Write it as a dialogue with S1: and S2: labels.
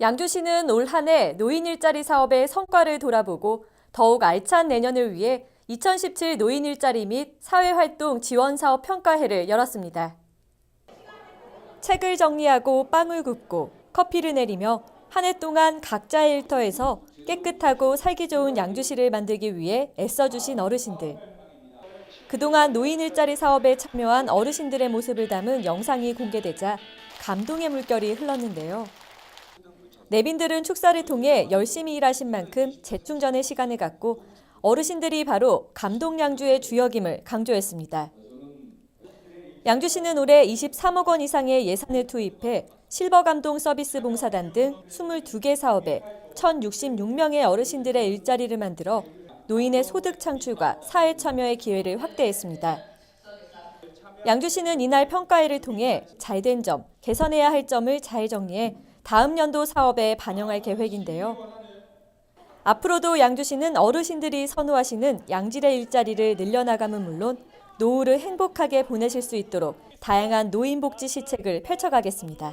S1: 양주시는 올 한 해 노인 일자리 사업의 성과를 돌아보고 더욱 알찬 내년을 위해 2017 노인 일자리 및 사회활동 지원 사업 평가회를 열었습니다. 책을 정리하고 빵을 굽고 커피를 내리며 한 해 동안 각자의 일터에서 깨끗하고 살기 좋은 양주시를 만들기 위해 애써주신 어르신들. 그동안 노인 일자리 사업에 참여한 어르신들의 모습을 담은 영상이 공개되자 감동의 물결이 흘렀는데요. 내빈들은 축사를 통해 열심히 일하신 만큼 재충전의 시간을 갖고 어르신들이 바로 감동 양주의 주역임을 강조했습니다. 양주시는 올해 23억 원 이상의 예산을 투입해 실버 감동 서비스 봉사단 등 22개 사업에 1,066명의 어르신들의 일자리를 만들어 노인의 소득 창출과 사회 참여의 기회를 확대했습니다. 양주시는 이날 평가회를 통해 잘된 점, 개선해야 할 점을 잘 정리해 다음 연도 사업에 반영할 계획인데요. 앞으로도 양주시는 어르신들이 선호하시는 양질의 일자리를 늘려나감은 물론 노후를 행복하게 보내실 수 있도록 다양한 노인복지 시책을 펼쳐가겠습니다.